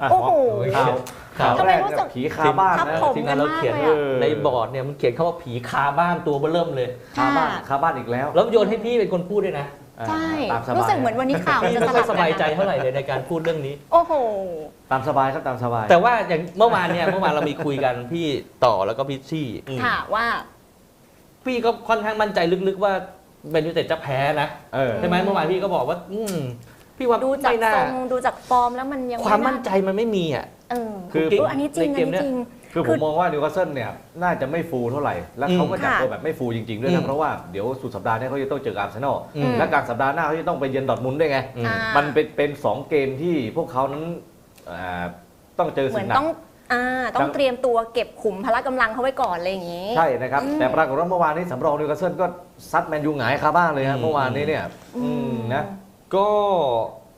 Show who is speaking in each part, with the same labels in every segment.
Speaker 1: อะ
Speaker 2: โอ้โห
Speaker 1: ข่าวข่าว
Speaker 2: ทำไม
Speaker 1: แรก
Speaker 2: รู้
Speaker 1: เนี่
Speaker 2: สึก
Speaker 1: ยผีคาบ้าน
Speaker 2: ทับ
Speaker 1: นะ
Speaker 2: ผม
Speaker 3: ทีมงานเราเขียน
Speaker 2: กันมากเลยอะ
Speaker 3: ในบอร์ดเนี่ยมันเขียนคำว่าผีคาบ้านตัวเบอเริ่มเลย
Speaker 1: คาบ้าน
Speaker 2: ค่ะ
Speaker 1: คาบ้านอีกแล้ว
Speaker 3: แล้วโยนให้พี่เป็นคนพูดด้วยนะ
Speaker 1: อ่า
Speaker 2: ใช่
Speaker 1: ตามสบาย
Speaker 2: รู้สึกเหมือนวันนี้ข่าวมัน
Speaker 3: พี่
Speaker 2: จะ
Speaker 3: ไม่
Speaker 2: ส
Speaker 3: ค่
Speaker 2: ลั
Speaker 3: อย
Speaker 2: บ
Speaker 3: สบายใจ
Speaker 2: กันนะ
Speaker 3: เท่าไหร่เลยในการพูดเรื่องนี้
Speaker 2: โอ้โห
Speaker 1: ตามสบายครับตามสบาย
Speaker 3: แต่ว่าอย่างเมื่อวานเนี่ยเมื่อวานเรามีคุยกันพี่ต่อแล้วก็พี่ชี่อืม
Speaker 2: ค่ะว่า
Speaker 3: พี่ก็ค่อนข้างมั่นใจลึกๆว่าแมนยูไนเต็ดจะแพ้นะ
Speaker 1: เออ
Speaker 3: ใช่ไหมเมื่อวานพี่ก็บอกว่า อืม พี่ว่า
Speaker 2: ดูจาก
Speaker 3: ไม่น่า
Speaker 2: ทรงดูจากฟอร์มแล้วมันยัง
Speaker 3: ความ
Speaker 2: ไมั่
Speaker 3: นใจมันไม่มีอะ
Speaker 2: เออ
Speaker 1: คือ
Speaker 2: เอออันนี้จริง
Speaker 3: ใน
Speaker 2: อั
Speaker 3: เก
Speaker 2: น
Speaker 3: ม
Speaker 2: นี้
Speaker 3: เนี่ย
Speaker 2: จริง
Speaker 1: คือผมมองว่านิวคาสเซิลเนี่ยน่าจะไม่ฟูเท่าไหร่ แล้วเขาก็จัด
Speaker 2: ค่ะ
Speaker 1: ตัวแบบไม่ฟูจริง ๆ ด้วย
Speaker 3: อื
Speaker 1: นะ
Speaker 3: ม
Speaker 1: เพราะว่าเดี๋ยวสุดสัปดาห์เนี้เขาจะต้องเจอกับอาร์เซนอล
Speaker 3: อืม
Speaker 1: และกลางสัปดาห์หน้าเขาจะต้องไปเยือนดอร์ทมุนด์ด้วยไง
Speaker 3: อืม
Speaker 2: อ่า
Speaker 1: มันเป็นเป็นสองเกมที่พวกเขานั้นอ่าต้องเจอ
Speaker 2: เหมื
Speaker 1: สิ่
Speaker 2: อน
Speaker 1: งหนั
Speaker 2: ต้
Speaker 1: ก
Speaker 2: องอ่าต้องเตรียมตัวเก็บขุมพละกำลังเขาไว้ก่อนอะไรอย่างนี้
Speaker 1: ใช่นะครับ
Speaker 2: อืม
Speaker 1: แต่ปรากฏว่าเมื่อวานนี้สำรองนิวคาสเซิลก็ซัดแมนยูหงายคาบ้านเลยฮะ
Speaker 3: อืม
Speaker 1: เมื่อวานนี้เนี่ยอืมนะ
Speaker 3: ก็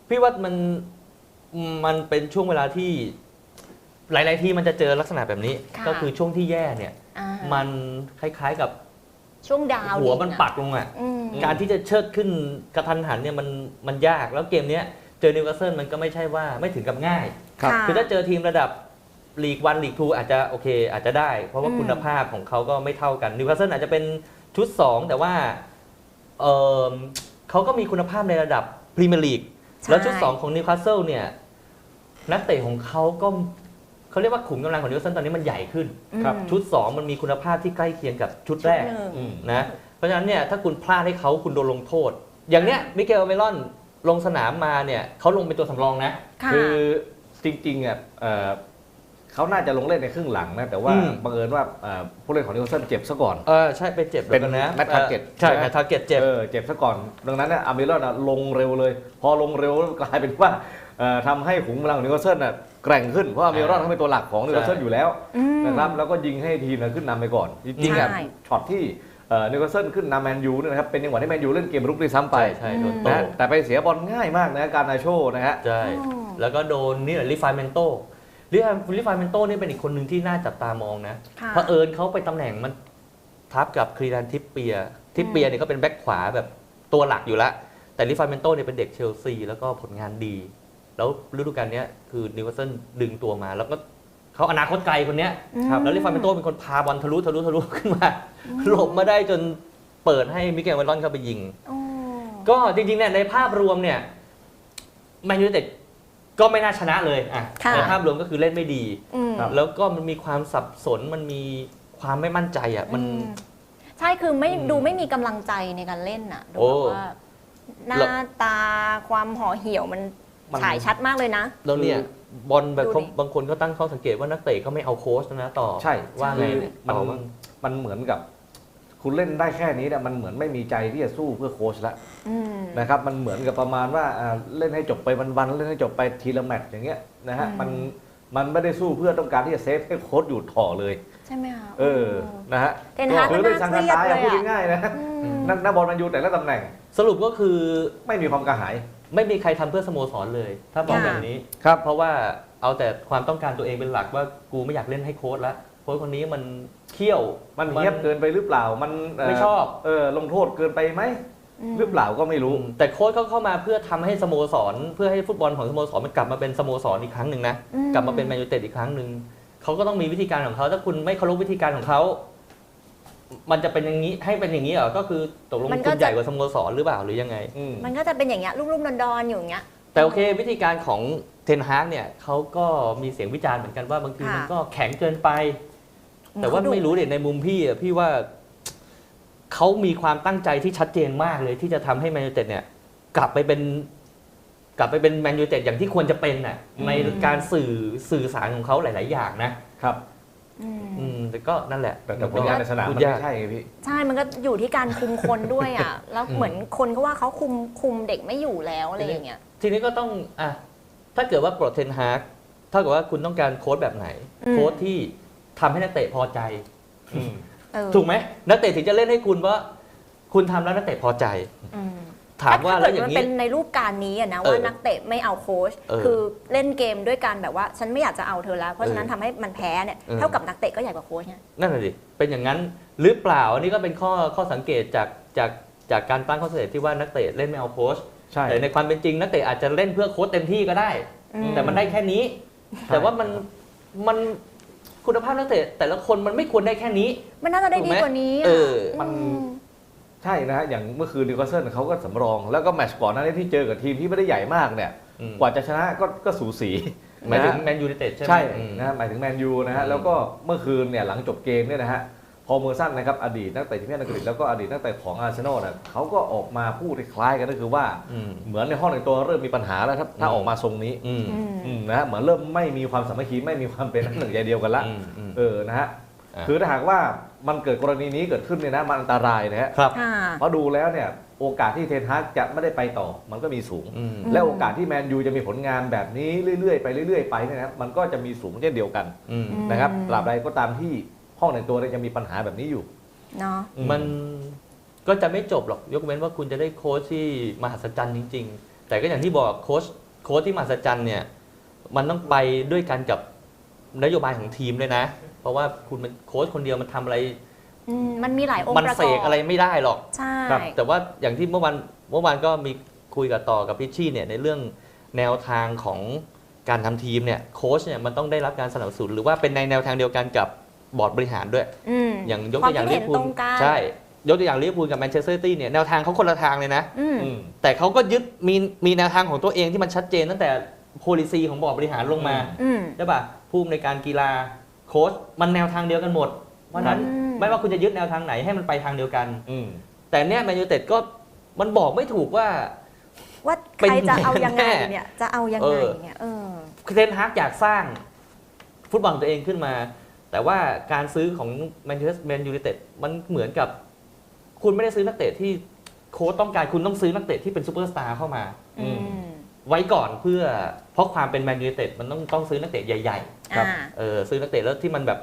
Speaker 3: พี่ว่ามันมันเป็นช่วงเวลาที่หลาย ๆ ที่มันจะเจอลักษณะแบบนี้
Speaker 2: ค่ะ
Speaker 3: ก็คือช่วงที่แย่เนี่ย
Speaker 2: อ่า
Speaker 3: มันคล้าย ๆ กับ
Speaker 2: ช่วงดาว
Speaker 3: หัว
Speaker 2: ดิ่ง
Speaker 3: มัน
Speaker 2: อะ
Speaker 3: ปักลงอะ
Speaker 2: อืม
Speaker 3: การที่จะเชิดขึ้นกระทันหันเนี่ยมันมันยากแล้วเกมเนี้ยเจอนิวคาสเซิลมันก็ไม่ใช่ว่าไม่ถึงกับง่าย
Speaker 1: ครับ
Speaker 2: ค่ะ
Speaker 3: คือถ้าเจอทีมระดับลีกวันลีกทูอาจจะโอเคอาจจะได้ เพราะว่า
Speaker 2: อืม
Speaker 3: คุณภาพของเขาก็ไม่เท่ากันนิวคาสเซิลอาจจะเป็นชุด 2 แต่ว่าเออเขาก็มีคุณภาพในระดับ พรีเมียร์ลีก
Speaker 2: ใช่
Speaker 3: แล้วชุด 2 ของนิวคาสเซิลเนี่ยนักเตะของเขาก็เขาเรียกว่าขุมกำลังของนิวคาสเซิลตอนนี้มันใหญ่ขึ้น
Speaker 1: ครับ
Speaker 2: อืม
Speaker 3: ชุด 2 มันมีคุณภาพที่ใกล้เคียงกับชุดแรก
Speaker 2: ชุดหนึ่ง
Speaker 1: อืม
Speaker 3: นะเพราะฉะนั้นเนี่ยถ้าคุณพลาดให้เขาคุณโดนลงโทษ อย่างเนี้ยมิเกลเมลอนลงสนามมาเนี่ยเขาลงเป็นตัวสำรองนะ
Speaker 2: ค่ะ
Speaker 1: คือจริงๆอะเอ่อ เขาน่าจะลงเล่นในครึ่งหลังนะแต่ว่า
Speaker 3: อืม
Speaker 1: บังเอิญว่าเอ่อผู้เล่นของนิวคาสเซิลเจ็บซะก่อน
Speaker 3: เออใช่ไปเจ็บ
Speaker 1: เป็น
Speaker 3: แล้วนะ
Speaker 1: Matt Target
Speaker 3: ใช่
Speaker 1: ใช่ไหม
Speaker 3: แมตทาร์เก็ตเจ็บ
Speaker 1: เออเจ็บซะก่อน ดังนั้นเนี่ยอาร์เมรอนอะลงเร็วเลย พอลงเร็วกลายเป็นว่าเอ่อทำให้ขุมกำลังของนิวคาสเซิลน่ะแกร่งขึ้นเพราะอาร์เมรอนเขาเป็นตัวหลักของนิวคาสเซิลอยู่แล้ว
Speaker 2: อืม
Speaker 1: นะครับแล้วก็ยิงให้ทีมน่ะขึ้นนำไปก่อน จริงๆอะ
Speaker 2: ใช่
Speaker 1: ช็อตที่เอ่อนิวคาสเซิลขึ้นนำแมนยูเนี่ยนะครับเป็นจังหวะที่แมนยูเล่นเกมรุกด้วยซ้ำไป
Speaker 3: ใช่ใช่โดนโต
Speaker 1: นะแต่ไปเสียบอลง่ายมากนะการนาโชนะฮะ
Speaker 3: ใช่
Speaker 2: อ๋อ
Speaker 3: แล้วก็โดนนี่แหละลิฟายเมนโต ลิฟายลิฟายเมนโตนี่เป็นอีกคนหนึ่งที่น่าจับตามองนะ
Speaker 2: ค่ะ
Speaker 3: เพราะเอิญเขาไปตำแหน่งมันทับกับครีรันทิปเปีย ทิปเปียเนี่ยก็เป็นแบ็คขวาแบบตัวหลักอยู่แล้วแต่ลิฟายเมนโตเนี่ยเป็นเด็กเชลซีแล้วก็ผลงานดี แล้วฤดูกาลเนี้ยคือนิวคาสเซิลดึงตัวมา แล้วก็เขาอนาคตไกลคนเนี้ย
Speaker 1: ครับ
Speaker 3: แล้วลิฟายเมนโตเป็นคนพาบอลทะลุทะลุทะลุขึ้นมาหลบมาได้จนเปิดให้มิเกลเวลอนเข้าไปยิง
Speaker 2: อ๋อ
Speaker 3: ก็จริงๆเนี่ยในภาพรวมเนี่ยแมนยูไนเต็ด ก็ไม่น่าชนะเลยอะ
Speaker 2: ค่ะ
Speaker 3: ในภาพรวมก็คือเล่นไม่ดี
Speaker 2: อืม
Speaker 1: ครับ
Speaker 3: แล้วก็มันมีความสับสนมันมีความไม่มั่นใจอะมัน
Speaker 2: อืใช่คือไม่
Speaker 3: อืม
Speaker 2: ดูไม่มีกำลังใจในการเล่นน่ะดู
Speaker 3: โอ้
Speaker 2: แบบว่าหน้าตาความห่อเหี่ยวมัน
Speaker 1: มัน
Speaker 2: ฉายชัดมากเลยนะ
Speaker 3: แล้วเนี่ยบอลแบบ
Speaker 2: ดู
Speaker 3: เขา
Speaker 2: ดิ
Speaker 3: บางคนก็ตั้งข้อสังเกตว่านักเตะก็ไม่เอาโค้ชนะต่อ
Speaker 1: ใช่
Speaker 3: ว่าไง
Speaker 1: คือ
Speaker 3: เนี่ย
Speaker 1: มัน
Speaker 3: ต่อว่า
Speaker 1: มันเหมือนกับ คุณเล่นได้แค่นี้เนี่ยมันเหมือนไม่มีใจที่จะสู้เพื่อโค้ชแล้ว
Speaker 2: อืม
Speaker 1: นะครับ มันเหมือนกับประมาณว่าอ่าเล่นให้จบไปวันๆเล่นให้จบไปทีละแมตช์อย่างเงี้ยนะฮะ
Speaker 2: อืม
Speaker 1: มันมันไม่ได้สู้เพื่อต้องการที่จะเซฟให้โค้ชอยู่ต่อเลย
Speaker 2: ใช่ไหมคะ
Speaker 1: เออนะฮะ
Speaker 2: เทนฮาก
Speaker 1: คือ
Speaker 2: ก็
Speaker 1: เล่น
Speaker 2: น่า
Speaker 1: สัง
Speaker 2: เค
Speaker 1: กั
Speaker 2: รียด
Speaker 1: ตาย
Speaker 2: เล
Speaker 1: อะ
Speaker 2: ย
Speaker 1: พูด
Speaker 2: อะ
Speaker 1: ง่ายๆนะ
Speaker 2: อืม
Speaker 1: นักนักบอลแมันยูแต่ละตำแหน่ง
Speaker 3: สรุปก็คือ
Speaker 1: ไม่มีความกระหาย
Speaker 3: ไม่มีใครทำเพื่อสโมสรเลย ถ้าบอก
Speaker 2: ค่ะ
Speaker 3: แบบนี้
Speaker 1: ครับ
Speaker 3: เพราะว่าเอาแต่ความต้องการตัวเองเป็นหลักว่ากูไม่อยากเล่นให้โค้ชละโค้ชคนนี้มันเขี้ยว
Speaker 1: มันเฮี้ยบเกินไปหรือเปล่ามันเไม่
Speaker 3: ชอบ
Speaker 1: เออลงโทษเกินไปไหม
Speaker 2: ม
Speaker 1: หรือเปล่าก็ไม่รู้
Speaker 3: แต่โค้ชเขาเข้ามาเพื่อทำให้สโมสร เพื่อให้ฟุตบอลของสโมสรมันกลับมาเป็นสโมสรอีกครั้งหนึ่งนะ
Speaker 2: อืม
Speaker 3: กลับมาเป็นแมนยูเต็ดอีกครั้งหนึ่งเขาก็ต้องมีวิธีการของเขาถ้าคุณไม่เคารพวิธีการของเขามันจะเป็นอย่างนี้ให้เป็นอย่างนี้เหรอก็คือตกลง
Speaker 2: มันก็
Speaker 3: คุณ
Speaker 2: จะ
Speaker 3: ใหญ่กว่าสโมสรหรือเปล่าหรือยังไง
Speaker 1: อืม
Speaker 2: มันก็จะเป็นอย่างเงี้ยรุ่มๆดอนๆอยู่อย่างเงี้ย
Speaker 3: แต่โอเควิธีการของเทนฮากเนี่ยเขาก็มีเสียงวิจารณ์เหมือนกันว่าบางที
Speaker 2: ค่ะ
Speaker 3: มันก็แข็งเกินไป แต่ว่า
Speaker 2: เขดุ
Speaker 3: ไม่รู้เด็ในมุมพี่อะพี่ว่าเขามีความตั้งใจที่ชัดเจนมากเลย ที่จะทำให้แมนยูเต็ดเนี่ย กลับไปเป็น กลับไปเป็นแมนยูเต็ดอย่างที่ควรจะเป็นน่ะ
Speaker 1: อืม
Speaker 3: ในการสื่อสื่อสารของเขาหลาย ๆ อย่างนะครับ
Speaker 2: อืม
Speaker 3: อืมแต่ก็นั่นแหละ
Speaker 1: แต่แต่ผลงานในสนาม
Speaker 3: พู
Speaker 1: มั
Speaker 3: ด
Speaker 1: น
Speaker 3: ยาก
Speaker 1: ไม่ใช่ไงพี่
Speaker 2: ใช่ มันก็อยู่ที่การคุมคนด้วยอะ แล้ว
Speaker 3: อืม
Speaker 2: เหมือนคนก็ว่าเขาคุมคุมเด็กไม่อยู่แล้วอะไรอย่างเงี้ย
Speaker 3: ทีนี้ก็ต้องอะถ้าเกิดว่าโปรดเทนฮากเท่ากับว่าคุณต้องการโค้ชแบบไหน
Speaker 2: อืม
Speaker 3: โค้ชที่ ทำให้นักเตะพอใจ
Speaker 2: เออ
Speaker 3: ถูกไหมนักเตะถึงจะเล่นให้คุณว่า คุณทำแล้วนักเตะพอใจ
Speaker 2: อืม
Speaker 3: ถามว่า
Speaker 2: ถ้
Speaker 3: แล้ว
Speaker 2: เกิด
Speaker 3: อย่า
Speaker 2: มั
Speaker 3: ง
Speaker 2: น
Speaker 3: นี้
Speaker 2: เป็นในรูปการนี้อะนะ
Speaker 3: เออ
Speaker 2: ว่านักเตะไม่เอาโค้ช
Speaker 3: เออ
Speaker 2: คือเล่นเกมด้วยการแบบว่า ฉันไม่อยากจะเอาเธอแล้ว เพราะฉะนั้น
Speaker 3: เออ
Speaker 2: ทำให้มันแพ้เนี่ย
Speaker 3: เออ
Speaker 2: เท่ากับนักเตะก็ใหญ่กว่าโค้ชไง
Speaker 3: นั่นแหละดิเป็นอย่างนั้นหรือเปล่าอันนี้ก็เป็นข้อข้อสังเกตจากจากจากการตั้งข้อสังเกตที่ว่านักเตะเล่นไม่เอาโค้ช
Speaker 1: ใช่
Speaker 3: แต่ในความเป็นจริงนักเตะอาจจะเล่นเพื่อโค้ชเต็มที่ก็ได้
Speaker 2: อืม
Speaker 3: แต่มันได้แค่นี้ แต่ว่ามันมัน คุณภาพนักเตะแต่ละคนมันไม่ควรได้แค่นี้
Speaker 2: มันน่าจะได้
Speaker 3: ถูก
Speaker 2: ดี
Speaker 3: ไหม
Speaker 2: กว่านี้ะ
Speaker 3: เออ
Speaker 1: มัน
Speaker 2: อื
Speaker 1: ใช่นะฮะอย่างเมื่อคืนนิวคาสเซิลเขาก็สำรอง แล้วก็แมตช์ก่อนหน้านี้ที่เจอกับทีมที่ไม่ได้ใหญ่มากเนี่ย
Speaker 3: อืม
Speaker 1: กว่าจะชนะก็ก็สูสี
Speaker 3: หมายถึง
Speaker 1: นะฮะ
Speaker 3: แมนยูไนเต็ดใช่ไหม
Speaker 1: ใช่
Speaker 3: อืม
Speaker 1: นะฮะหมายถึงแมนยูนะฮะ
Speaker 3: อืม
Speaker 1: แล้วก็เมื่อคืนเนี่ยหลังจบเกมเนี่ยนะฮะ พอเมอร์สันนะครับอดีตนักเตะทีมชาติอังกฤษแล้วก็อดีตนักเตะของอาร์เซนอลนะเขาก็ออกมาพูดคล้ายๆกันก็คือว่า
Speaker 3: อืม
Speaker 1: เหมือนในห้องในงตัวเริ่มมีปัญหาแล้วครับถ้า
Speaker 3: อืม
Speaker 1: ออกมาทรงนี้
Speaker 3: อืม
Speaker 2: อืม
Speaker 1: อืมนะฮะเหมือนเริ่มไม่มีความสามัคคีไม่มีความเป็นน้ำหนึ่งใจเดียวกันละ
Speaker 3: อืมอืม
Speaker 1: เออนะฮะ
Speaker 3: อะ
Speaker 1: คือถ้าหากว่ามันเกิดกรณีนี้เกิดขึ้นเนี่ยนะมันอันตรายนะฮะ
Speaker 3: ครับ
Speaker 2: ค่ะ
Speaker 1: เพราะดูแล้วเนี่ยโอกาสที่เทนฮากจะไม่ได้ไปต่อมันก็มีสูง
Speaker 3: อืม
Speaker 1: และโอกาสที่แมนยูจะมีผลงานแบบนี้เรื่อยๆไปเรื่อยๆไปเนี่ยนะมันก็จะมีสูงเช่นเดียวกัน
Speaker 3: อืม
Speaker 2: อืม
Speaker 1: นะครับตราบใดก็ตามที่ ห้องในงตัวเนี่ยยังมีปัญหาแบบนี้อยู่
Speaker 2: เนาะ
Speaker 1: อื
Speaker 3: มันก็จะไม่จบหรอก ยกเว้นว่าคุณจะได้โค้ชที่มหัศจรรย์จริง ๆ แต่ก็อย่างที่บอกโค้ชโค้ชที่มหัศจรรย์เนี่ย มันต้องไปด้วยกันกับนโยบายของทีมด้วยนะ เพราะว่าคุณเป็นโค้ชคนเดียวมันทำอะไร
Speaker 2: อืมมันมีหลายองค์
Speaker 3: มัน
Speaker 2: ประ
Speaker 3: เส
Speaker 2: กอบ
Speaker 3: กอะไรไม่ได้หรอก
Speaker 2: ใช่
Speaker 1: ครับ
Speaker 3: แต่ว่าอย่างที่เมื่อวานเมื่อวานก็มีคุยกับต่อกับพิชชี่เนี่ยในเรื่องแนวทางของการทำทีมเนี่ยโค้ชเนี่ยมันต้องได้รับการสนับสนุนหรือว่าเป็นในแนวทางเดียวกันกับ บอร์ดบริหารด้วย
Speaker 2: อืม
Speaker 3: อย่างยก
Speaker 2: ควา
Speaker 3: ตั
Speaker 2: ม
Speaker 3: วอย่าง
Speaker 2: คิด
Speaker 3: ลิ
Speaker 2: เห็น
Speaker 3: เวอร์พู
Speaker 2: ต
Speaker 3: ล
Speaker 2: รงกัน
Speaker 3: ใช่ ยกตัวอย่างลิเวอร์พูลกับแมนเชสเตอร์ซิตี้เนี่ยแนวทางเขาคนละทางเลยนะ
Speaker 2: อืม
Speaker 1: อืม
Speaker 3: แต่เขาก็ยึดมีมีแนวทางของตัวเองที่มันชัดเจนตั้งแต่โพลิซีของบอร์ดบริหารลงมา
Speaker 2: อืม
Speaker 3: ใช่ป่ะผู้อำนวยการกีฬาโค้ชมันแนวทางเดียวกันหมด เพราะฉะนั้น
Speaker 2: อืม
Speaker 3: ไม่ว่าคุณจะยึดแนวทางไหนให้มันไปทางเดียวกัน
Speaker 1: อืม
Speaker 3: แต่เนี่ยแมนยูเต็ดก็มันบอกไม่ถูกว่า
Speaker 2: ว่า
Speaker 3: เป็น
Speaker 2: ใครจะเอายังไง
Speaker 3: แน่
Speaker 2: เนี่ย จะเอายัง
Speaker 3: เอ
Speaker 2: ไง
Speaker 3: อ
Speaker 2: เนี่ย เออ
Speaker 3: เทนฮากอยากสร้างฟุตบอลของตัวเองขึ้นมา แต่ว่าการซื้อของแมนเชสแมนยูไนเต็ดมันเหมือนกับคุณไม่ได้ซื้อนักเตะที่โค้ชต้องการคุณต้องซื้อนักเตะที่เป็นซูเปอร์สตาร์เข้ามา
Speaker 2: อืม
Speaker 3: ไว้ก่อนเพื่อเพราะความเป็นแมนยูไนเต็ดมันต้องต้องซื้อนักเตะใหญ่
Speaker 1: ครับ
Speaker 2: อ่า
Speaker 3: ๆเออซื้อนักเตะแล้วที่มันแบบ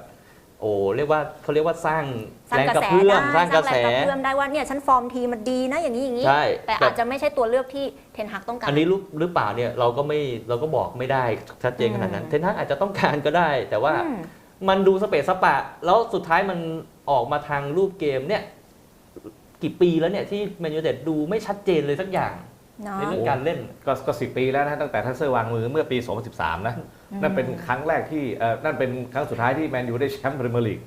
Speaker 3: โอ้เรียกว่าเขาเรียกว่าสร้าง
Speaker 2: สร้าง
Speaker 3: แรง
Speaker 2: กระ
Speaker 3: กระ
Speaker 2: แส
Speaker 3: เพื่อ
Speaker 2: ได้
Speaker 3: มสร้างกระแส
Speaker 2: แรงกระเพื่อมได้ว่าเนี่ยฉันฟอร์มทีมมันดีนะอย่างนี้อย่างนี้
Speaker 3: ใช่
Speaker 2: แต่ อาจจะไม่ใช่ตัวเลือกที่เทนฮักต้องการ
Speaker 3: อันนี้รู้หรือเปล่าเนี่ยเราก็ไม่เราก็บอกไม่ได้ชัดเจนขนาดนั้น
Speaker 2: อืม
Speaker 3: เทนฮากอาจจะต้องการก็ได้ แต่ว่า
Speaker 2: อืม
Speaker 3: มันดูสเปซสปะ แล้วสุดท้ายมันออกมาทางรูปเกมเนี่ย กี่ปีแล้วเนี่ยที่แมนยูเต็ดดูไม่ชัดเจนเลยสักอย่าง
Speaker 2: เนาะ
Speaker 3: ในเรื่องการเล่น
Speaker 1: ก็ก็สิปีแล้วนะตั้งแต่ทัสเซอร์วางมือเมื่อปี 2013 นะ นั่นเป็นครั้งแรกที่เอ่อนั่นเป็นครั้งสุดท้ายที่แมนยูได้แชมป์พรีเมียร์ลีก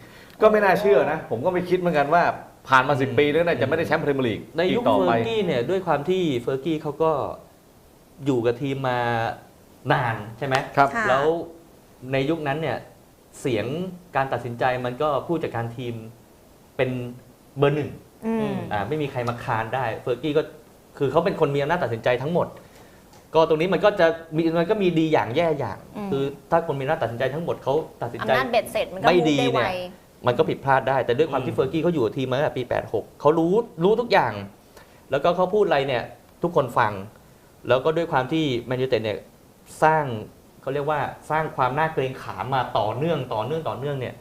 Speaker 1: ก็ไม่น่าเชื่อนะ ผมก็ไม่คิดเหมือนกันว่าผ่านมา 10 ปีแล้วนะจะไม่ได้แชมป์พรีเมียร์ลีก
Speaker 3: ใน
Speaker 1: อี
Speaker 3: ยุ
Speaker 1: ก
Speaker 3: ค
Speaker 1: ต่อ
Speaker 3: เฟอ
Speaker 1: ไป
Speaker 3: ร์กี้เนี่ยด้วยความที่เฟอร์กี้เขาก็อยู่กับทีมมานานใช่ไหม
Speaker 1: ครับ
Speaker 2: ค่ะ
Speaker 3: แล้วในยุคนั้นเนี่ย เสียงการตัดสินใจมันก็ผู้จัดการทีมเป็นเบอร์หนึ่ง
Speaker 2: อืม
Speaker 3: อ่าไม่มีใครมาคานได้เฟอร์กี้ก็คือเขาเป็นคนมีอำนาจตัดสินใจทั้งหมด ก็ตรงนี้มันก็จะมีมันก็มีดีอย่างแย่อย่าง
Speaker 2: อืม
Speaker 3: คือถ้าคนมีอำนาจตัดสินใจทั้งหมดเขาตัดสินใจ
Speaker 2: อำนาจเบ็ดเสร็จมันก็
Speaker 3: ไม่
Speaker 2: มูฟ
Speaker 3: ดี
Speaker 2: ได้
Speaker 3: เนี่
Speaker 2: ไวย
Speaker 3: มันก็ผิดพลาดได้แต่ด้วยความ
Speaker 1: อื
Speaker 3: ที่
Speaker 1: ม
Speaker 3: เฟอร์กี้เขาอยู่กับทีมมาตั้งแต่ปี 86เขารู้รู้ทุกอย่าง แล้วก็เขาพูดอะไรเนี่ยทุกคนฟัง แล้วก็ด้วยความที่แมนยูเต็ดเนี่ยสร้าง เขาเรียกว่าสร้างความน่าเกรงขามมาต่อเนื่องต่อเนื่องต่อเนื่องเนี่ย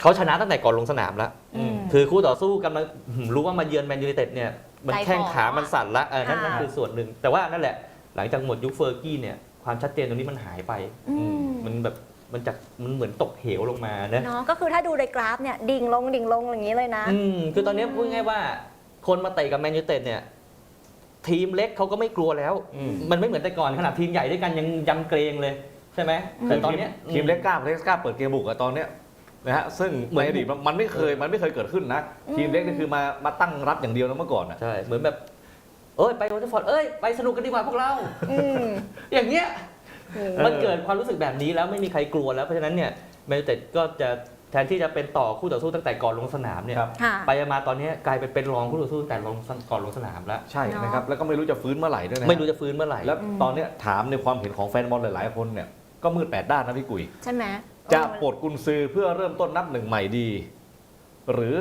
Speaker 3: เขาชนะตั้งแต่ก่อนลงสนามแล้ว
Speaker 2: อืม
Speaker 3: คือคู่ต่อสู้กันมาหืมรู้ว่ามาเยือนแมนยูไนเต็ดเนี่ยมัน
Speaker 2: ใจ
Speaker 3: แข้งขา
Speaker 2: คอ
Speaker 3: มันสั่นละเออนั่น
Speaker 2: ค่ะ
Speaker 3: นั่นคือส่วนหนึ่ง แต่ว่านั่นแหละ หลังจากหมดยุคเฟอร์กี้เนี่ยความชัดเจนตรงนี้มันหายไป
Speaker 2: อืม
Speaker 3: มันแบบมันจากมันเหมือนตกเหวลงมานะ
Speaker 2: เนาะก็คือถ้าดูในกราฟเนี่ยดิ่งลงดิ่งลงอย่างนี้เลยนะ
Speaker 3: อืมคือตอนนี้พูดง่ายๆว่า คนมาเตะกับแมนยูไนเต็ดเนี่ย ทีมเล็กเขาก็ไม่กลัวแล้ว
Speaker 1: อืม
Speaker 3: มันไม่เหมือนแต่ก่อนขนาดทีมใหญ่ด้วยกันยังยำเกรงเลยใช่ไหมแต่ตอนเนี้ย
Speaker 1: ทีมเล็กกล้าประเทศกล้าเปิดเกมบุกอะตอนเนี้ยนะฮะซึ่ง
Speaker 3: เหมื
Speaker 1: ใน
Speaker 3: อน
Speaker 1: อดีตมันมันไม่เคยมันไม่เคยเกิดขึ้นนะ
Speaker 2: อืม
Speaker 1: ทีมเล็กนี่คือมามาตั้งรับอย่างเดียวนะเมื่อก่อนอะ
Speaker 3: ใช่เหมือนแบบ เอ้ยไปโอลด์แทราฟฟอร์ดเอ้ยไปสนุกกันดีกว่าพวกเรา
Speaker 2: อืม
Speaker 3: อย่างเงี้ย
Speaker 2: โอ้
Speaker 3: มันเกิดความรู้สึกแบบนี้แล้วไม่มีใครกลัวแล้ว เพราะฉะนั้นเนี่ยแมนยูไนเต็ดก็จะ แทนที่จะเป็นต่อคู่ต่อสู้ตั้งแต่ก่อนลงสนามเนี่ย
Speaker 1: ครับ
Speaker 2: ค่ะ
Speaker 3: ไปมาตอนนี้กลายเป็นเป็นรองคู่ต่อสู้ตั้งแต่ลงก่อนลงสนามแล้ว
Speaker 1: ใช่
Speaker 2: เนาะ
Speaker 1: นะครับ แล้วก็ไม่รู้จะฟื้นเมื่อไหร่ด้วยนะฮะ
Speaker 3: ไม่รู้จะฟื้นเมื่อไหร่
Speaker 1: แล้วตอนเนี้ยถามในความเห็นของแฟนบอลหลายๆ คนเนี่ยก็มืดแปดด้านนะพี่กุย
Speaker 2: ใช่ไหม
Speaker 1: จะ
Speaker 2: เออ
Speaker 1: ปลดกุนซือเพื่อเริ่มต้นนับหนึ่งใหม่ดี หรือ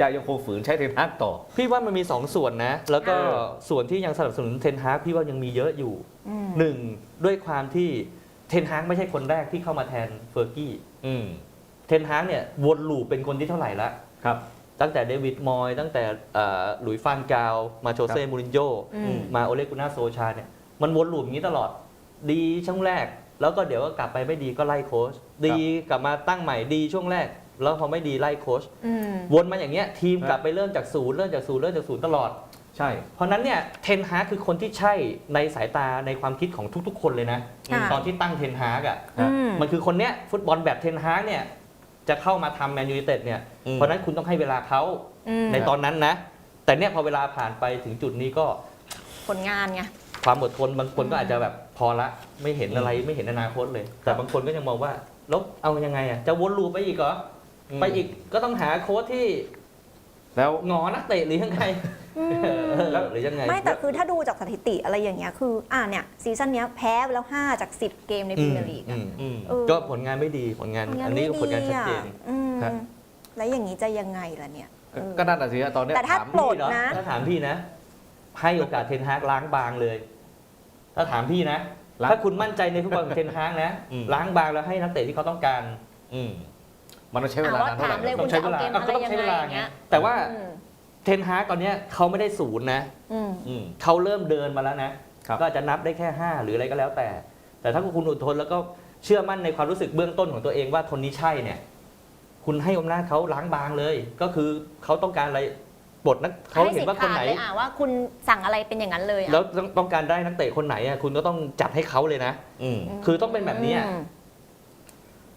Speaker 1: จะยังคงฝืนใช้เทนฮักต่อ
Speaker 3: พี่ว่ามันมี2ส่วนนะ แล้วก็
Speaker 1: เออ
Speaker 3: ส่วนที่ยังสนับสนุนเทนฮากพี่ว่ายังมีเยอะอยู่
Speaker 2: อืม
Speaker 3: หนึ่งด้วยความที่เทนฮากไม่ใช่คนแรกที่เข้ามาแทนเฟอร์กี้
Speaker 1: อืม
Speaker 3: เทนฮากเนี่ยวนลูปเป็นคนที่เท่าไหร่ละ
Speaker 1: ครับ
Speaker 3: ตั้งแต่เดวิดมอยตั้งแต่เอ่อหลุยส์ฟานกาว มาโชเซ่
Speaker 1: ครับ
Speaker 3: มูรินโญ่
Speaker 2: อืม
Speaker 3: มาโอเลกุน่าโซชาเนี่ยมันวนลูปอย่างนี้ตลอดดีช่วงแรก แล้วก็เดี๋ยวก็กลับไปไม่ดีก็ไล่โค้ชดีกลับมาตั้งใหม่ดีช่วงแรก แล้วพอไม่ดีไล่โค้ช
Speaker 2: อืม
Speaker 3: วนมาอย่างเงี้ยทีม
Speaker 1: ครับ
Speaker 3: กลับไปเริ่มจากศูนย์เริ่มจากศูนย์เริ่มจากศูนย์ตลอด
Speaker 1: ใช่
Speaker 3: เพราะฉะนั้นเนี่ยเทนฮากคือคนที่ใช่ในสายตาในความคิดของทุกๆ คนเลยนะ
Speaker 2: ค่ะ
Speaker 3: ตอนที่ตั้งเทนฮากอะ
Speaker 2: อืม
Speaker 3: มันคือคนเนี้ยฟุตบอลแบบเทนฮากเนี่ย จะเข้ามาทำแมนยู i เต็ดเนี่ย
Speaker 1: อืม
Speaker 3: เพราะฉะนั้นคุณต้องให้เวลาเขา
Speaker 2: อืม
Speaker 3: ในตอนนั้นนะ แต่เนี่ยพอเวลาผ่านไปถึงจุดนี้ก็
Speaker 2: ผลงานไง
Speaker 3: ความอดทนบางคนก็
Speaker 2: อืม
Speaker 3: อาจจะแบบพอละ ไม่เห็นอะไรไม่เห็นอนาคตเลย แต่บางคนก็ยังมองว่าแล้วเอายังไงอะจะวนลูปไปอีกเหรออ
Speaker 1: ม
Speaker 3: ไปอีกก็ต้องหาโค้ชที่
Speaker 1: แล้ว
Speaker 3: งอนักเตะหรือยังไง
Speaker 2: อืม
Speaker 3: เออหรือยังไง
Speaker 2: ไม่แต่คือถ้าดูจากสถิติอะไรอย่างเงี้ยคืออ่าเนี่ยซีซั่นเนี้ยแพ้ไปแล้ว 5 จาก 10 เกมในพรีเมียร์ลีก
Speaker 3: อื
Speaker 2: อะ
Speaker 3: ม
Speaker 1: อืม
Speaker 2: เออ
Speaker 3: ก็ผลงานไม่ดีผลงาน
Speaker 2: ผลงา
Speaker 3: อั
Speaker 2: น
Speaker 3: นนี้
Speaker 2: ไม่
Speaker 3: ก็ผลงานชัดเจน
Speaker 2: อะอืม
Speaker 1: ครับ
Speaker 2: แล้วอย่างนี้จะยังไงล่ะเนี่ย
Speaker 1: ก็
Speaker 2: เออ
Speaker 1: ก็นั่นน่ะสิฮะตอนเนี้ย
Speaker 2: แต่ถ้า
Speaker 1: ถาม
Speaker 2: โปรด
Speaker 3: พี่เนาะ
Speaker 2: นะ
Speaker 3: ถ้าถามพี่นะ ให้โอกาสเทนฮากล้างบางเลย ถ้าถามพี่นะ
Speaker 1: ล้าง
Speaker 3: ถ้าคุณมั่นใจในฟุตบอลของเทนฮากนะ
Speaker 1: อืม
Speaker 3: ล้างบางแล้วให้นักเตะที่เขาต้องการ
Speaker 1: อืมมันต้องใช้เวลา
Speaker 2: อะ
Speaker 1: นานเท่าไหร่
Speaker 2: ว่าถามเลย
Speaker 3: ต้องใช้เวลา
Speaker 2: คุณจะเอาเกม
Speaker 3: ก็ต้องใช้เวลา
Speaker 2: อะไรยังไง
Speaker 3: ไง
Speaker 2: เงี้ย
Speaker 3: แต่ว่า
Speaker 2: อืม
Speaker 3: เทนฮากตอนเนี้ยเขาไม่ได้ศูนย์นะ
Speaker 2: อืม
Speaker 1: อืม
Speaker 3: เขาเริ่มเดินมาแล้วนะ
Speaker 1: ครับ
Speaker 3: ก็อาจจะนับได้แค่ 5 หรืออะไรก็แล้วแต่ แต่ถ้าคุณอดทนแล้วก็เชื่อมั่นในความรู้สึกเบื้องต้นของตัวเองว่าคนนี้ใช่เนี่ย คุณให้อำนาจเขาล้างบางเลย ก็คือเขาต้องการอะไรปลดนักเขา
Speaker 2: ให้
Speaker 3: เห็
Speaker 2: สิ
Speaker 3: น
Speaker 2: ท
Speaker 3: ว่า
Speaker 2: ธิ์
Speaker 3: คน
Speaker 2: ขาด
Speaker 3: ไหน
Speaker 2: เลยอะว่าคุณสั่งอะไรเป็นอย่างนั้นเลยอะ
Speaker 3: แล้วต้องต้องการได้นักเตะคนไหนอะคุณก็ต้องจัดให้เขาเลยนะ
Speaker 1: อืม
Speaker 3: คือต้องเป็นแบบนี้อะ
Speaker 2: ม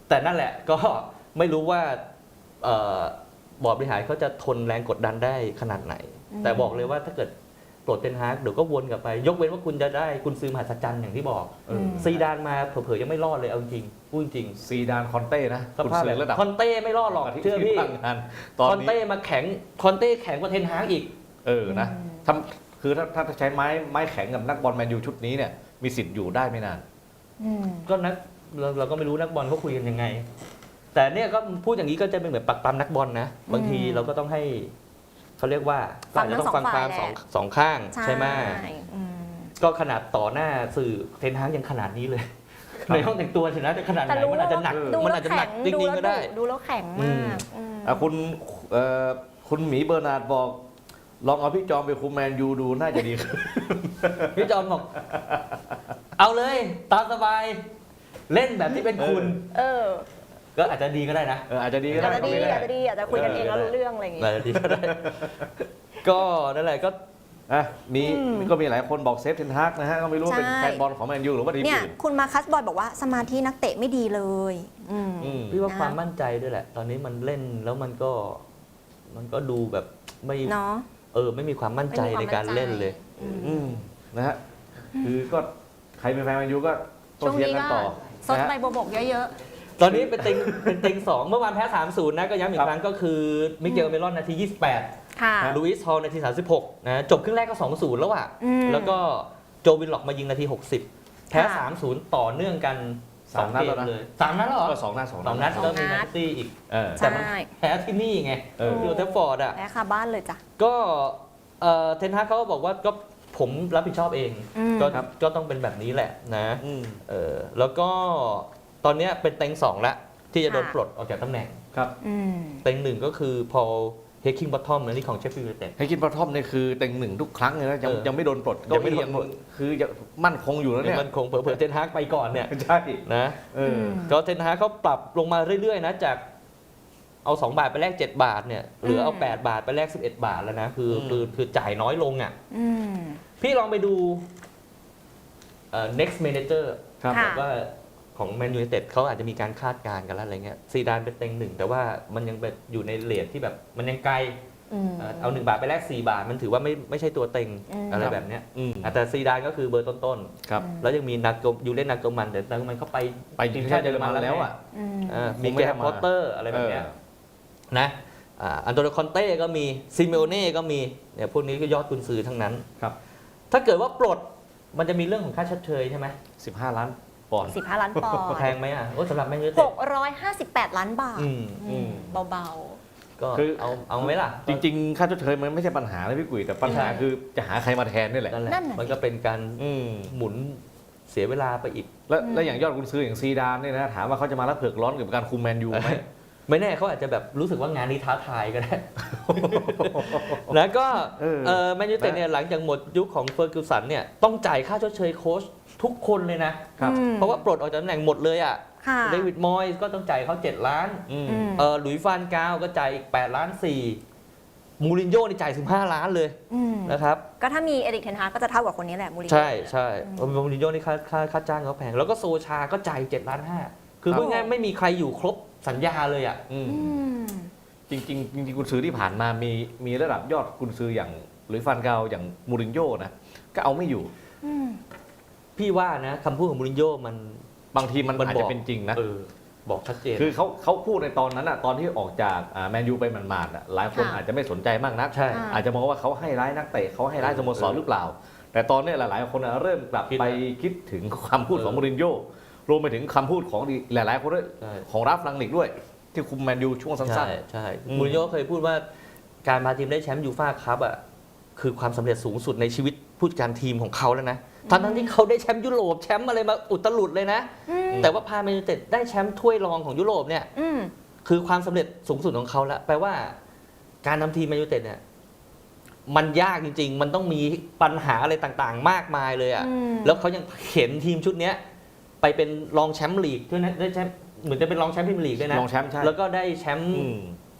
Speaker 3: แต่นั่นแหละก็ไม่รู้ว่าเอ่อ บอร์ดบริหารเขาจะทนแรงกดดันได้ขนาดไหน
Speaker 2: อืม
Speaker 3: แต่บอกเลยว่าถ้าเกิดปลดเทนฮากเดี๋ยวก็วนกลับไป ยกเว้นว่าคุณจะได้คุณซื้อมหัศจรรย์อย่างที่บอก
Speaker 1: เออ
Speaker 3: ซีดานมาเผลอๆยังไม่รอดเลยเอาจริงพูดจริง
Speaker 1: ซีดานคอนเต้นะ
Speaker 3: สภาพ
Speaker 1: คุณ
Speaker 3: แบ
Speaker 1: ซื้อบระดับ
Speaker 3: คอนเต้ไม่รอดหรอกเชื่อพี่
Speaker 1: ตั้งงานตอน
Speaker 3: คอน
Speaker 1: นี้
Speaker 3: เต้มาแข็งคอนเต้แข็งกว่าเทนฮากอีก
Speaker 1: เออนะทำคือถ้าถ้าใช้ไม้ไม้แข็งกับนักบอลแมนยูชุดนี้เนี่ยมีสิทธิ์อยู่ได้ไม่นาน
Speaker 2: อืม
Speaker 3: ก็นักเราเราก็ไม่รู้นักบอลเขาคุยกันยังไง แต่เนี่ยก็พูดอย่างนี้ก็จะเป็นเหมือนปักปั๊มนักบอลนะ บางทีเราก็ต้องให้เขาเรียกว่า
Speaker 2: ฟัง
Speaker 3: อาจจะต้อง
Speaker 2: ทั้
Speaker 3: ฟั
Speaker 2: ง
Speaker 3: ง
Speaker 2: สอง
Speaker 3: ความ
Speaker 2: ฝ่าย
Speaker 3: สอง
Speaker 2: แหละ
Speaker 3: สองข้างใช่ไหม
Speaker 2: อืม
Speaker 3: ก็ขนาดต่อหน้าสื่อเทนฮากยังขนาดนี้เลย ในห้องแต่งตัวชนะจะขนาดไห
Speaker 2: แต่
Speaker 3: น
Speaker 2: รู้
Speaker 3: มันอาจจะหนัก
Speaker 2: ดู
Speaker 3: มัน
Speaker 2: แล้ว
Speaker 3: อาจจะห
Speaker 2: แข็
Speaker 3: นัก
Speaker 2: ง
Speaker 3: จ
Speaker 2: ดู
Speaker 3: ริงๆ
Speaker 2: แล้ว
Speaker 3: ก็ได้
Speaker 2: ดุดูแล้วแข็ง
Speaker 3: อื
Speaker 2: มามกอืม
Speaker 1: อะคุณเอ่อคุณหมีเบอร์นาร์ดบอก ลองเอาพี่จอมไปคุมแมนยูดูน่าจะดีขึ้น
Speaker 3: พี่จอมบอก เอาเลย ตามสบาย เล่นแบบที่เป็นคุณ
Speaker 2: เออ
Speaker 3: ก็อาจจะดีก็ได้นะ
Speaker 1: เอออาจจะดีก็
Speaker 2: อาจ
Speaker 1: ได้
Speaker 2: จะดี
Speaker 1: ก็ไม่
Speaker 2: อาจจะดีอาจจะคุยกันเองแล้วรู้เรื่องอะไรอย่างงี้
Speaker 3: อาจจะดีก็ได้ ก็นั่นแหละก็
Speaker 1: อะมี
Speaker 2: อืม
Speaker 1: ก็มีหลายคนบอกเซฟเทนฮากนะฮะก็ไม่รู้ว่าเป็น
Speaker 2: ใช่
Speaker 1: แฟนบอลของแมนยูหรือว่าทีม
Speaker 2: เนี่ย
Speaker 1: อื่น
Speaker 2: คุณมาคัสบอยบอกว่าสมาธินักเตะไม่ดีเลยอืม
Speaker 1: อืม
Speaker 3: พี่ว่า
Speaker 2: นะ
Speaker 3: ความมั่นใจด้วยแหละ ตอนนี้มันเล่นแล้วมันก็ มันก็ดูแบบไม่
Speaker 2: เนาะ
Speaker 3: เออไม่มีความมั่นใจ
Speaker 2: ไม่มีความ
Speaker 3: ในการเล่นเลย
Speaker 2: อืม
Speaker 1: อืมนะฮะคือก็ใครเป็นแฟนแมนยูก็ต้อ
Speaker 2: ช่
Speaker 1: ง
Speaker 2: วง
Speaker 1: เชีย
Speaker 2: นี้
Speaker 1: ร์กัน
Speaker 2: ก็
Speaker 1: ต่อ
Speaker 2: ซด
Speaker 1: นะฮะ
Speaker 2: ใบบัวบกเยอะ
Speaker 3: ตอนนี้เป็นเต็งเป็นเต็งสองเมื่อวานแพ้3 0นะก็ย้ำอี
Speaker 1: ครั
Speaker 3: ก
Speaker 1: บ
Speaker 3: ครั้งก็คือมิเกลเมลอนนาที 28
Speaker 2: ๆค่ะ
Speaker 3: ลูอิสฮอลนาที 36 นะ จบครึ่งแรกก็ 2-0 แล้วอะ
Speaker 2: อืม
Speaker 3: แล้วก็โจวินล็อกมายิงนาที 60 แพ้
Speaker 2: ค่ะ
Speaker 3: 3-0 ต่อเนื่องกัน
Speaker 1: สามนัด
Speaker 3: เก
Speaker 1: แล้ว
Speaker 3: ม
Speaker 1: นะ
Speaker 3: เลยสามนัดแล้วเหรอ
Speaker 1: ก็สองนัดสอง
Speaker 3: สองนัด
Speaker 2: สองนัด
Speaker 3: แล้วมีแมนซิตี้อีก
Speaker 1: เออ
Speaker 3: แต่มัน
Speaker 2: ใช่
Speaker 3: แพ้ที่นี่ไง
Speaker 1: เออ
Speaker 3: ที่โอเทฟฟอร์ดอะ
Speaker 2: แพ้คาบ้านเลยจ้ะ
Speaker 3: ก็เอ่อเทนฮากเขาก็บอกว่าก็ผมรับผิดชอบเอง
Speaker 2: อืม
Speaker 3: ก็
Speaker 1: ครับ
Speaker 3: ก็ต้องเป็นแบบนี้แหละนะ
Speaker 1: อืม
Speaker 3: เออแล้วก็ ตอนเนี้ยเป็นเต็งสองละที่จะโดน
Speaker 2: ค่ะ
Speaker 3: ปลดออกจากตำแหน่ง
Speaker 1: ครับ
Speaker 2: อืม
Speaker 3: เต็งหนึ่งก็คือพอเฮคิงบอททอมนะที่ของเชฟฟิลด์ยูไนเต็ด
Speaker 1: ให้กินปลาท่อมเนี่ยคือเต็งหนึ่งทุกครั้งเลยนะยัง
Speaker 3: เออ
Speaker 1: ยังไม่โดนปลด
Speaker 3: ยังไม่โดน
Speaker 1: เก้าอี้
Speaker 3: ปลด
Speaker 1: คือยังมั่นคงอยู่แล้วเนี่ย
Speaker 3: มันคงเผลอๆเทนฮากไปก่อนเนี่ย
Speaker 1: ใช่
Speaker 3: นะ
Speaker 1: เอออ
Speaker 2: ม
Speaker 3: ก็เทนฮากเขาปรับลงมาเรื่อยๆนะจากเอา 2 บาทไปแลก 7 บาทเนี่ยเหลือเอา
Speaker 2: อืม
Speaker 3: 8บาทไปแลก 11 บาทแล้วนะคืออ
Speaker 1: ม
Speaker 3: คือคือจ่ายน้อยลงอะ
Speaker 2: อืม
Speaker 3: พี่ลองไปดูเอ่อ next manager
Speaker 1: ครับ
Speaker 2: ค่ะ
Speaker 3: ว่า ของแมนยู i นเต็ดเขาอาจจะมีการคาดการณ์กันแล้วอะไรเงี้ยซีดานเป็นเต็งหนึ่งแต่ว่ามันยังเป็นอยู่ในเลทที่แบบมันยังไกล
Speaker 2: อืม
Speaker 3: เอ่อเอา1บาทไปแลก4บาท มันถือว่าไม่ไม่ใช่ตัวเต็ง
Speaker 2: อืม
Speaker 3: อะไรแบบเนี้ย
Speaker 1: อืม
Speaker 3: อะแต่ซีดานก็คือเบอร์ต้น
Speaker 1: ครับ
Speaker 3: ๆ แล้วยังมีนาโกยูเล่นนาโกมันแต่นาโกมันเขาไป
Speaker 1: ไปทีมชาติเยอรมันแล้วอะ
Speaker 2: อืม
Speaker 3: อ่า
Speaker 1: คง
Speaker 3: มี
Speaker 1: ไม่
Speaker 3: แก
Speaker 1: ได้
Speaker 3: ม
Speaker 1: มา
Speaker 3: พอตเตอร์อะไรแบบเนี้ย
Speaker 1: เออ
Speaker 3: นะอ่าอันโตนิโอคอนเต้ก็มีซิเมโอเน่ก็มีเนี่ยพวกนี้ก็ยอดกุนซือทั้งนั้น
Speaker 1: ครับ
Speaker 3: ถ้าเกิดว่าปลดมันจะมีเรื่องของค่าชดเชยใช่ไหม
Speaker 1: สิบห้าล้าน ปอนด์
Speaker 2: สิบห้าล้านปอนด์
Speaker 3: แพงไหมอะโอ้สำหรับแมนยู
Speaker 2: ห
Speaker 3: เต็ด
Speaker 2: กร้อยห้าสิบแปดล้านบาท
Speaker 3: อืม
Speaker 2: อืมเบา
Speaker 3: ก็
Speaker 1: คือ
Speaker 3: เอาเอาไหมล่ะ
Speaker 1: จริง ๆ ค่าชดเชยมันไม่ใช่ปัญหานะพี่กุ้ยแต่ปัญหา
Speaker 3: ใช่
Speaker 1: คือจะหาใครมาแทนนี่แหละ
Speaker 3: นั่นแหละ
Speaker 2: นั่นน่ะ
Speaker 3: มันก็เป็นการ
Speaker 1: อืม
Speaker 3: หมุนเสียเวลาไปอีก
Speaker 1: แล้ว
Speaker 2: อืม
Speaker 1: แล้วอย่างยอดกุนซื้ออย่างซีดานเนี่ยนะถามว่าเขาจะมารับเผือกร้อนกับการคุมแมนยูไหม
Speaker 3: ไม่แน่เขาอาจจะแบบรู้สึกว่างานนี้ท้าทายก็ได้ แล้วก็
Speaker 1: เออ
Speaker 3: เออแมนยูเต็ดเนี่ยหลังจากหมดยุคของเฟอร์กิวสันเนี่ยต้องจ่ายค่าชดเชยโค้ช ทุกคนเลยนะ
Speaker 2: ๆ
Speaker 1: ครับ
Speaker 2: อืม
Speaker 3: เพราะว่าปลดออกจากตำแหน่งหมดเลยอะ
Speaker 2: ค่ะ
Speaker 3: เดวิดมอยส์ก็ต้องจ่ายเขา 7 ล้าน
Speaker 1: อืม
Speaker 2: อืม
Speaker 3: เออหลุยส์ฟานกาวก็จ่ายอีก 8 ล้าน 4 มูรินโญ่นี่จ่าย15 ล้านเลย
Speaker 2: อืม
Speaker 3: นะครับ
Speaker 2: ก็ถ้ามีเอริกเทนฮากก็จะเท่ากับคนนี้แหละมูรินโญ่
Speaker 3: ใช่ใช่มูรินโญ่นี่ค่าค่าค่าจ้างเขาแพง แล้วก็โซชาก็จ่าย7ล้านห้าคือ
Speaker 1: ครับ
Speaker 3: พูดง่ายๆไม่มีใครอยู่ครบสัญญาเลยอะ
Speaker 1: อืม
Speaker 2: อืม
Speaker 1: จริงๆจริงๆกุนซือที่ผ่านมามีมีระดับยอดกุนซืออย่างหรือฟันเกาอย่างมูรินโญ่นะก็เอาไม่อยู่
Speaker 2: อืม
Speaker 3: พี่ว่านะคำพูดของมูรินโญ่มัน
Speaker 1: บางทีมัน
Speaker 3: มัน
Speaker 1: อาจ
Speaker 3: บอ
Speaker 1: จะ
Speaker 3: ก
Speaker 1: เป็นจริงนะ
Speaker 3: เออบอกชัดเจน
Speaker 1: คือเขาเขาพูดในตอนนั้นอะตอนที่ออกจากแมนยูไปหมาดๆอะหลายคน
Speaker 2: ค่ะ
Speaker 1: อาจจะไม่สนใจมากนัก
Speaker 3: ใช่
Speaker 2: อ่า
Speaker 1: อาจจะมองว่าเขาให้ร้ายนักเตะเขาให้ร้ายสโมสรหรือเปล่า แต่ตอนเนี้ยหลายๆ คนอะเริ่มกลับ
Speaker 3: คิด
Speaker 1: ไป
Speaker 3: นะ
Speaker 1: คิดถึงคำพูดของ
Speaker 3: เออ
Speaker 1: มูรินโญ่รวมไปถึงคำพูดของหลาย ๆ คนด้วย
Speaker 3: ใช่
Speaker 1: ของราฟลังนิกด้วย ที่คุมแมนยูช่วงสั้
Speaker 3: ใช่
Speaker 1: น
Speaker 3: ใช่
Speaker 1: อืม
Speaker 3: มูรินโญ่เคยพูดว่าการพาทีมได้แชมป์ยูฟ่าคัพอะคือความสำเร็จสูงสุดในชีวิตผู้จัดการทีมของเขาแล้วนะ ทั้งทั้งๆที่เขาได้แชมป์ยุโรปแชมป์อะไรมาอุตลุดเลยนะ
Speaker 2: อืม
Speaker 3: แต่ว่าพาแมนยูเต็ดได้แชมป์ถ้วยรองของยุโรปเนี่ย
Speaker 2: อืม
Speaker 3: คือความสำเร็จสูงสุดของเขาแล้วแปลว่า การนำทีมแมนยูเต็ดเนี่ยมันยากจริง ๆ มันต้องมีปัญหาอะไรต่างๆ มากมายเลยอะ่ะ
Speaker 2: อืม
Speaker 3: แล้วเขายังเข็นทีมชุดเนี้ยไปเป็นรองแชมป์ลีกด้วยนะได้แชมป์เหมือนจะเป็นรองแชมป์พรีเมียร์ลีกด้วย
Speaker 1: ๆ
Speaker 3: นะ
Speaker 1: รองแชมป์ใช่
Speaker 3: แล้วก็ได้แชมป์
Speaker 1: อืม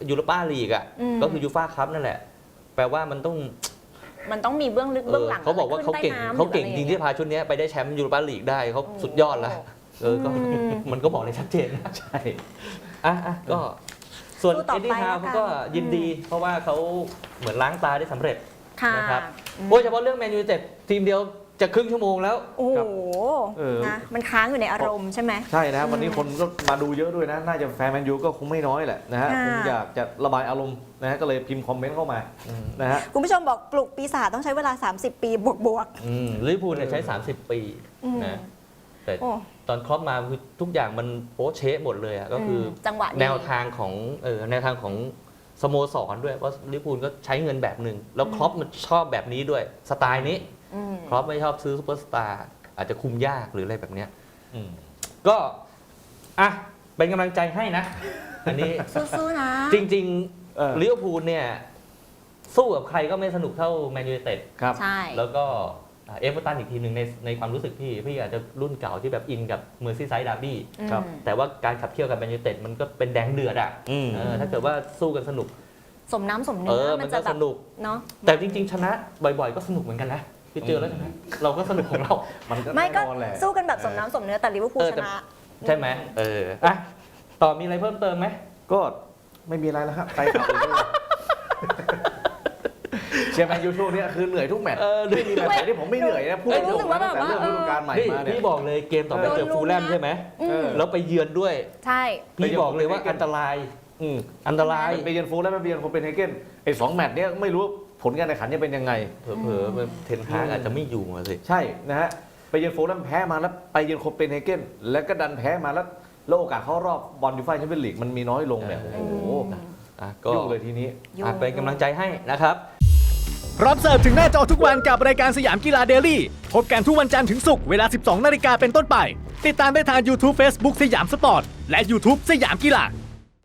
Speaker 3: ยูโรป้าลีกอะ
Speaker 2: อืม
Speaker 3: ก็คือยูฟ่าคัพนั่นแหละ แปลว่ามันต้อง
Speaker 2: มันต้องมีเบื้องลึก
Speaker 3: เอ
Speaker 2: เบื้อง
Speaker 3: อ
Speaker 2: หลัง
Speaker 3: เขาบอกว่าเขาเก่ง
Speaker 2: ขึ้นใต้น้ำ
Speaker 3: เขาเก่ง
Speaker 2: หอ
Speaker 3: จ
Speaker 2: อะไริ
Speaker 3: งที่พาชุดเนี้ยไปได้แชมป์ยูโรป้าลีกได้เขา
Speaker 2: โอ้
Speaker 3: สุดยอดแล้วเออก็
Speaker 2: อืม
Speaker 3: มันก็บอกเลยชัดเจนนะ
Speaker 1: ใช่
Speaker 3: อะอะก็ส่วน
Speaker 2: สู้ต่อ
Speaker 3: เอ็ดดี้
Speaker 2: ไป
Speaker 3: ฮาว
Speaker 2: แล้วกัน
Speaker 3: เขาก็ยินดี เพราะว่าเขาเหมือนล้างตาได้สำเร็จ
Speaker 2: ค่ะ
Speaker 3: นะครับ
Speaker 2: อืม
Speaker 3: โอ้ยเฉพาะเรื่องแมนยูเต็ดทีมเดียว จะครึ่งชั่วโมงแล้ว
Speaker 2: โอ้โห
Speaker 1: เออ
Speaker 2: นะมันค้างอยู่ในอารมณ์ใช่ไหม
Speaker 1: ใช่นะวันนี้คนก็มาดูเยอะด้วยนะ น่าจะแฟนแมนยูก็คงไม่น้อยแหละนะฮะ
Speaker 2: ค่ะ
Speaker 1: คงอยากจะระบายอารมณ์นะฮะก็เลยพิมพ์คอมเมนต์เข้ามานะฮะ
Speaker 2: คุณผู้ชมบอกปลุกปีศาจต้องใช้เวลา 30 ปีบวกบวก
Speaker 3: อืมลิเวอร์พูลเนี่ยใช้ 30 ปี
Speaker 2: ๆอืม
Speaker 3: นะแต่
Speaker 2: โอ้
Speaker 3: ตอนครอปมาคือทุกอย่างมันโป๊ะเชะหมดเลยอะก็คืออ
Speaker 2: มจังหวะดี
Speaker 3: แนวทางของเออแนวทางของสโมสรด้วยเพราะลิเวอร์พูลก็ใช้เงินแบบหนึ่งแล้วครอปมันชอบแบบนี้ด้วยสไตล์นี้
Speaker 2: อืม
Speaker 3: ครอปไม่ชอบซื้อซูเปอร์สตาร์อาจจะคุมยากหรืออะไรแบบเนี้ย
Speaker 1: อืม
Speaker 3: ก็อะเป็นกำลังใจให้นะ อันนี้
Speaker 2: สู้ๆนะ
Speaker 3: จริง
Speaker 1: เออ
Speaker 3: ๆลิเวอร์พูลเนี่ย สู้กับใครก็ไม่สนุกเท่าแมนยูไนเต็ด
Speaker 1: ครับ
Speaker 2: ใช่
Speaker 3: แล้วก็อ่าเอเวอร์ตันอีกทีหนึ่งในในความรู้สึกพี่ พี่อาจจะรุ่นเก่าที่แบบอินกับเมอร์ซี่ไซด์ดาร์บี้
Speaker 1: ครับ
Speaker 2: อืม
Speaker 3: แต่ว่าการขับเคี่ยวกับแมนยูไนเต็ดมันก็เป็นแดงเดือดอะ
Speaker 1: อืม
Speaker 3: เออถ้าเกิดว่าสู้กันสนุก
Speaker 2: สมน้ำสม
Speaker 3: เอ
Speaker 2: เนื้อ
Speaker 3: อ
Speaker 2: มั
Speaker 3: มันน
Speaker 2: จะ
Speaker 3: ก็
Speaker 2: แบ
Speaker 3: ส
Speaker 2: บ
Speaker 3: นุก
Speaker 2: เนาะ
Speaker 3: แต่จริง ๆ ชนะบ่อยๆ ก็สนุกเหมือนกันนะ พี่เจอแล้วชนะเราก็สนุกของเรา
Speaker 1: มันก็
Speaker 2: ไม่ก็
Speaker 1: แน่นอนแหละ
Speaker 2: สู้กันแบบสมน้ำสมเนื้อแต่ลิเวอร์พูล
Speaker 3: เออ
Speaker 2: ช
Speaker 3: แต่
Speaker 2: นะ
Speaker 3: ใช่ไหมเอออะต่อมีอะไรเพิ่มเติมไหม
Speaker 1: ก็ไม่มีอะไรแล้วครับไปข่าวอื่นดีกว่าเชียร์แมนยูช่วงเนี้ยคือเหนื่อยทุกแมตช์
Speaker 3: เออ
Speaker 1: ไม่มีแมตช์ไหนที่ผมไม่เหนื่อยนะพูด
Speaker 2: เอ้ย
Speaker 1: ต
Speaker 2: รู้
Speaker 1: รง
Speaker 2: สึก
Speaker 1: ๆ
Speaker 2: ว่า
Speaker 1: นะ
Speaker 2: แบบ
Speaker 1: ตั้งแต่
Speaker 2: ว่า
Speaker 1: เริ่มฤดูกาลใหม่
Speaker 3: พี่
Speaker 1: มาเนี่ย
Speaker 3: พี่บอกเลยเกมต่อไป
Speaker 2: โดน
Speaker 3: เจอฟูลแลม
Speaker 2: ลุมนะ
Speaker 3: ใช่ไหม
Speaker 2: อืม
Speaker 1: เออ
Speaker 3: แล้วไปเยือนด้วย
Speaker 2: ใช่
Speaker 3: พี่บอกเลยว่าอันตราย
Speaker 1: อืม
Speaker 3: อันตราย
Speaker 1: ไปเยือนฟูลแล้วไปเยือนโคเปนเฮเกนไอ้สองแมตช์เนี้ยไม่รู้ ผลการแข่งขันจะเป็นยังไง
Speaker 3: เผลอๆเทนฮากอาจจะไม่อยู่อะสิ
Speaker 1: ใช่นะฮะไปเยือนฟูลแล้วแพ้มาแล้วไปเยือนโคเปนเฮเกนแล้วก็ดันแพ้มาแล้วแล้วโอกาสเข้ารอบบอลยูฟ่าแชมเปี้ยนลีกมันมีน้อยลงเนี่ย
Speaker 3: เอ
Speaker 1: โอ้
Speaker 3: อ
Speaker 1: โห
Speaker 3: อะก็
Speaker 1: ยุ่งเลยทีนี้
Speaker 3: อะเป็นกำลังใจให้นะครับ
Speaker 4: พร้อมเสิร์ฟถึงหน้าจอทุกวันกับรายการสยามกีฬาเดลี่ พบกันทุกวันจันทร์ถึงศุกร์เวลา 12 นาฬิกาเป็นต้นไป ติดตามได้ทาง YouTube Facebook สยามสปอร์ต และ YouTube สยามกีฬา